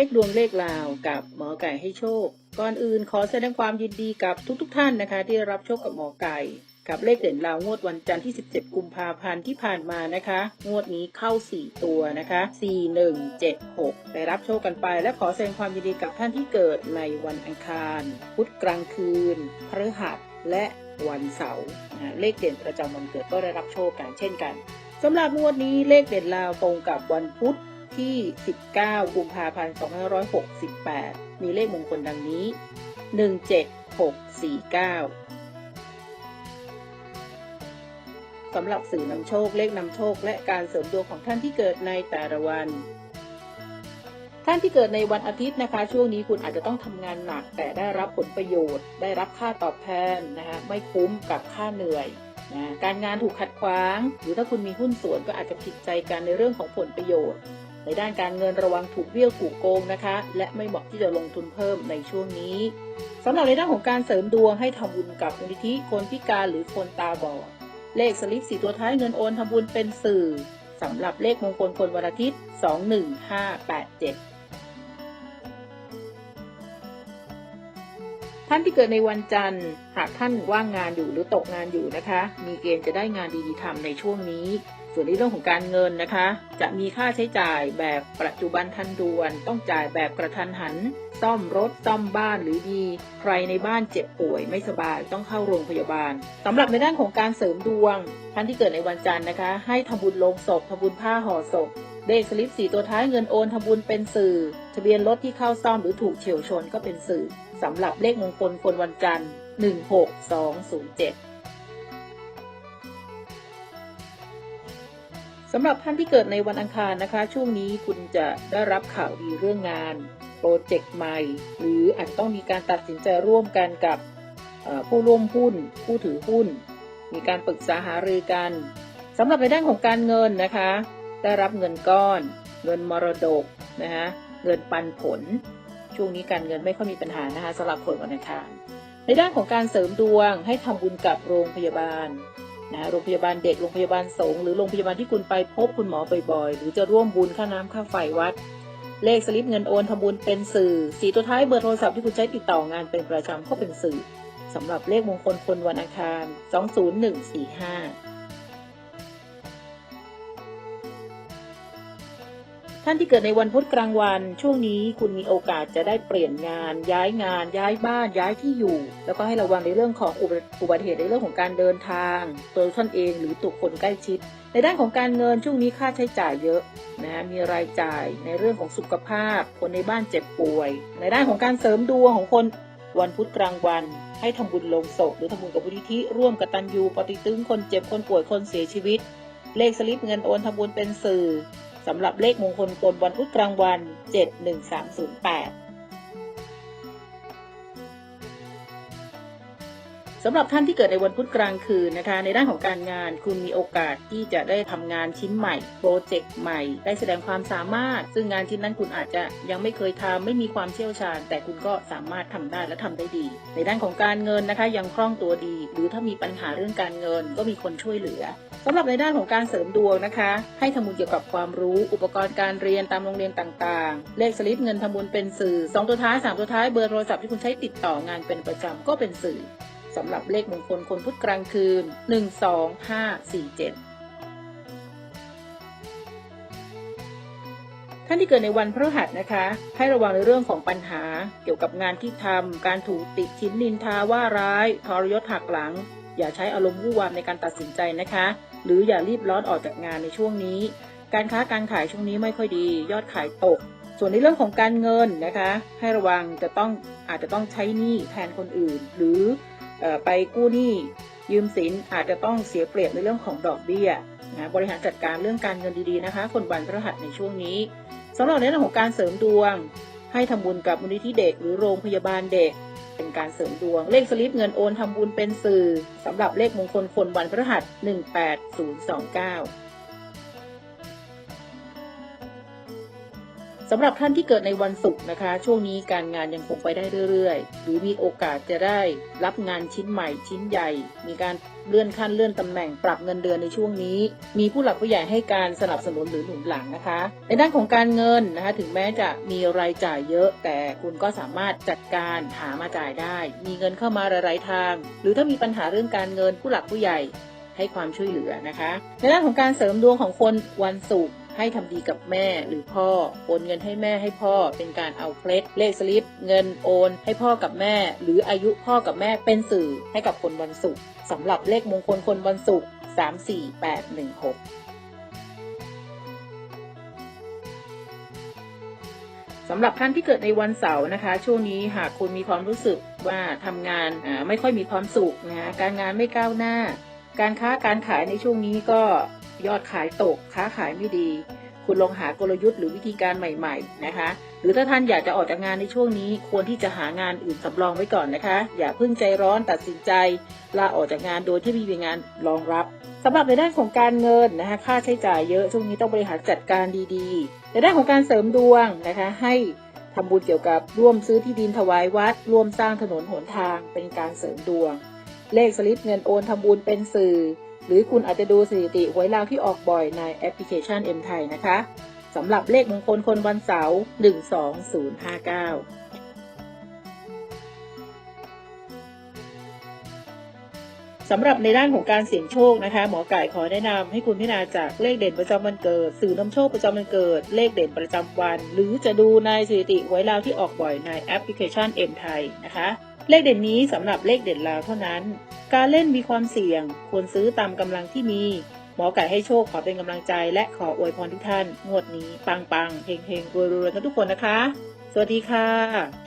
ช็คดวงเลขลาวกับหมอไก่ให้โชค ก่อนอื่นขอแสดงความยินดีกับทุกๆทท่านนะคะ ที่รับโชคกับหมอไก่ กับเลขเด่นลาวงวดวันจันทร์ที่ 17 กุมภาพันธ์ที่ผ่านมานะคะ งวดนี้เข้า 4 ตัวนะคะ 4176ได้รับโชคกันไป และขอแสดงความยินดีกับท่านที่เกิดในวันอังคาร พุธกลางคืนพฤหัสและวันเสาร์เลขเด่นประจำวันเกิดก็ได้รับโชคกันเช่นกันสำหรับงวดนี้เลขเด่นลาวตรงกับวันพุธ ที่ 19 กุมภาพันธ์ 2568 มีเลขมงคลดังนี้ 17649 สำหรับสื่อนำโชคเลขนำโชค และการเสริมดวงของท่านที่เกิดในแต่ละวัน ท่านที่เกิดในวันอาทิตย์นะคะ ช่วงนี้คุณอาจจะต้องทำงานหนัก แต่ได้รับผลประโยชน์ ได้รับค่าตอบแทนนะคะไม่คุ้มกับค่าเหนื่อยนะการงานถูกขัดขวาง หรือถ้าคุณมีหุ้นส่วนก็อาจจะผิดใจกันในเรื่องของผลประโยชน์ ในด้านการเงินระวังถูกเบี้ยวถูกโกงนะคะ และไม่เหมาะที่จะลงทุนเพิ่มในช่วงนี้สำหรับในด้านของการเสริมดวงให้ทำบุญกับมูลนิธิคนพิการหรือคนตาบอดเลขสลิปสีตัวท้ายเงินโอนทำบุญเป็นสื่อสำหรับเลขมงคลคนวันอาทิตย์ 21587ท่านที่เกิดในวันจันทร์ หากท่านว่างงานอยู่หรือตกงานอยู่นะคะ มีเกณฑ์จะได้งานดีๆทำในช่วงนี้ ส่วนในเรื่องของการเงินนะคะ จะมีค่าใช้จ่ายแบบปัจจุบันทันด่วน ต้องจ่ายแบบกระทันหัน ซ่อมรถซ่อมบ้านหรือดีใครในบ้านเจ็บป่วยไม่สบายต้องเข้าโรงพยาบาลสำหรับในด้านของการเสริมดวงท่านที่เกิดในวันจันทร์นะคะ ให้ทำบุญลงศพทำบุญผ้าห่อศพเลขสลิปสีตัวท้ายเงินโอนทำบุญเป็นสื่อ ทะเบียนรถที่เข้าซ่อมหรือถูกเฉียวชนก็เป็นสื่อสำหรับเลขมงคลคนวันจันทร์ 16207 สำหรับท่านที่เกิดในวันอังคารนะคะ ช่วงนี้คุณจะได้รับข่าวดีเรื่องงาน โปรเจกต์ใหม่ หรืออาจจะต้องมีการตัดสินใจร่วมกันกับผู้ร่วมหุ้น ผู้ถือหุ้น มีการปรึกษาหารือกันสำหรับในด้านของการเงินนะคะ ได้รับเงินก้อน เงินมรดกนะคะเงินปันผล ช่วงนี้การเงินไม่ค่อยมีปัญหานะคะสำหรับคนวันอังคารในด้านของการเสริมดวงให้ทำบุญกับโรงพยาบาล นะโรงพยาบาลเด็กโรงพยาบาลสงฆ์หรือโรงพยาบาลที่คุณไปพบคุณหมอบ่อยๆ หรือจะร่วมบุญค่าน้ำค่าไฟวัด เลขสลิปเงินโอนทำบุญเป็นสื่อสีตัวท้ายเบอร์โทรศัพท์ที่คุณใช้ติดต่องานเป็นประจำก็เป็นสื่อสำหรับเลขมงคลคนวันอังคาร 20145 ท่านที่เกิดในวันพุธกลางวัน ช่วงนี้คุณมีโอกาสจะได้เปลี่ยนงาน ย้ายงาน ย้ายบ้าน ย้ายที่อยู่ แล้วก็ให้ระวังในเรื่องของอุบัติอุบัติเหตุในเรื่องของการเดินทาง ตัวท่านเองหรือตัวคนใกล้ชิด ในด้านของการเงินช่วงนี้ค่าใช้จ่ายเยอะนะมีรายจ่ายในเรื่องของสุขภาพ คนในบ้านเจ็บป่วย ในด้านของการเสริมดวงของคนวันพุธกลางวันให้ทำบุญลงศพหรือทำบุญกับบุญทิร่วมกัตัญญูปฏิตึงคนเจ็บคนป่วยคนเสียชีวิต เลขสลิปเงินโอนทำบุญเป็นสื่อ สำหรับเลขมงคลคนวันพุธกลางวัน 71308 สำหรับท่านที่เกิดในวันพุธกลางคืนนะคะ ในด้านของการงาน คุณมีโอกาสที่จะได้ทำงานชิ้นใหม่โปรเจกต์ใหม่ ได้แสดงความสามารถ ซึ่งงานชิ้นนั้นคุณอาจจะยังไม่เคยทำไม่มีความเชี่ยวชาญ แต่คุณก็สามารถทำได้และทำได้ดี ในด้านของการเงินนะคะ ยังคล่องตัวดี หรือถ้ามีปัญหาเรื่องการเงิน ก็มีคนช่วยเหลือสำหรับในด้านของการเสริมดวงนะคะ ให้ทำบุญเกี่ยวกับความรู้ อุปกรณ์การเรียนตามโรงเรียนต่างๆ เลขสลิปเงินทำบุญเป็นสื่อ 2 ตัวท้าย 3 ตัวท้ายเบอร์โทรศัพท์ที่คุณใช้ติดต่องานเป็นประจำก็เป็นสื่อ สำหรับเลขมงคลคนพุธกลางคืน 12547ท่านที่เกิดในวันพฤหัสนะคะ ให้ระวังในเรื่องของปัญหา เกี่ยวกับงานที่ทำการถูกติชิ้นนินทาว่าร้ายทรยศหักหลัง อย่าใช้อารมณ์วู่วามในการตัดสินใจนะคะ หรืออย่ารีบร้อนออกจากงานในช่วงนี้ การค้าการขายช่วงนี้ไม่ค่อยดี ยอดขายตก ส่วนในเรื่องของการเงินนะคะ ให้ระวังจะต้องอาจจะต้องใช้หนี้แทนคนอื่น หรือ ไปกู้หนี้ยืมสินอาจจะต้องเสียเปรียบในเรื่องของดอกเบี้ยนะบริหารจัดการเรื่องการเงินดีๆนะคะ คนวันพฤหัสในช่วงนี้สำหรับในเรื่องของการเสริมดวง ให้ทำบุญกับมูลนิธิเด็กหรือโรงพยาบาลเด็ก เป็นการเสริมดวง เลขสลิปเงินโอนทำบุญเป็นสื่อสำหรับเลขมงคลคนวันพฤหัส 18029 สำหรับท่านที่เกิดในวันศุกร์นะคะ ช่วงนี้การงานยังคงไปได้เรื่อยๆ หรือมีโอกาสจะได้รับงานชิ้นใหม่ชิ้นใหญ่ มีการเลื่อนขั้นเลื่อนตำแหน่งปรับเงินเดือนในช่วงนี้ มีผู้หลักผู้ใหญ่ให้การสนับสนุนหรือหนุนหลังนะคะ ในด้านของการเงินนะคะถึงแม้จะมีรายจ่ายเยอะ แต่คุณก็สามารถจัดการหามาจ่ายได้ มีเงินเข้ามาหลายทาง หรือถ้ามีปัญหาเรื่องการเงินผู้หลักผู้ใหญ่ให้ความช่วยเหลือนะคะ ในด้านของการเสริมดวงของคนวันศุกร์ ให้ทำดีกับแม่หรือพ่อ โอนเงินให้แม่ให้พ่อเป็นการเอาเคล็ดเลขสลิป เงินโอน ให้พ่อกับแม่ หรืออายุพ่อกับแม่เป็นสื่อให้กับคนวันศุกร์สำหรับเลขมงคลคนวันศุกร์3 4 8 1 6สำหรับท่านที่เกิดในวันเสาร์นะคะ ช่วงนี้หากคุณมีความรู้สึกว่าทำงานไม่ค่อยมีความสุขนะการงานไม่ก้าวหน้า การค้าการขายในช่วงนี้ก็ ยอดขายตก ค้าขายไม่ดี คุณลองหากลยุทธ์หรือวิธีการใหม่ ๆ นะคะ หรือถ้าท่านอยากจะออกจากงานในช่วงนี้ ควรที่จะหางานอื่นสำรองไว้ก่อนนะคะ อย่าเพิ่งใจร้อนตัดสินใจลาออกจากงานโดยที่ไมมีงานรองรับสำหรับในด้านของการเงินนะคะ ค่าใช้จ่ายเยอะช่วงนี้ต้องบริหารจัดการดีๆ ในด้านของการเสริมดวงนะคะ ให้ทำบุญเกี่ยวกับร่วมซื้อที่ดินถวายวัด ร่วมสร้างถนนหนทางเป็นการเสริมดวง เลขสลิปเงินโอนทำบุญเป็นสื่อ หรือคุณอาจจะดูสถิติหวยลาวที่ออกบ่อยในแอปพลิเคชัน M ไทยนะคะสำหรับเลขมงคลคนวันเสาร์ 12059 สำหรับในด้านของการเสี่ยงโชคนะคะ หมอไก่ขอแนะนำให้คุณพิจารณาจากเลขเด่นประจำวันเกิด สื่อนำโชคประจำวันเกิด เลขเด่นประจำวัน หรือจะดูในสถิติหวยลาวที่ออกบ่อยในแอปพลิเคชัน M ไทยนะคะเลขเด่นนี้สำหรับเลขเด่นลาวเท่านั้น การเล่นมีความเสี่ยง ควรซื้อตามกำลังที่มี หมอไก่ให้โชคขอเป็นกำลังใจ และขออวยพรทุกท่าน งวดนี้ปังปังๆเฮงเฮงรวยรวยๆกันทุกคนนะคะ สวัสดีค่ะ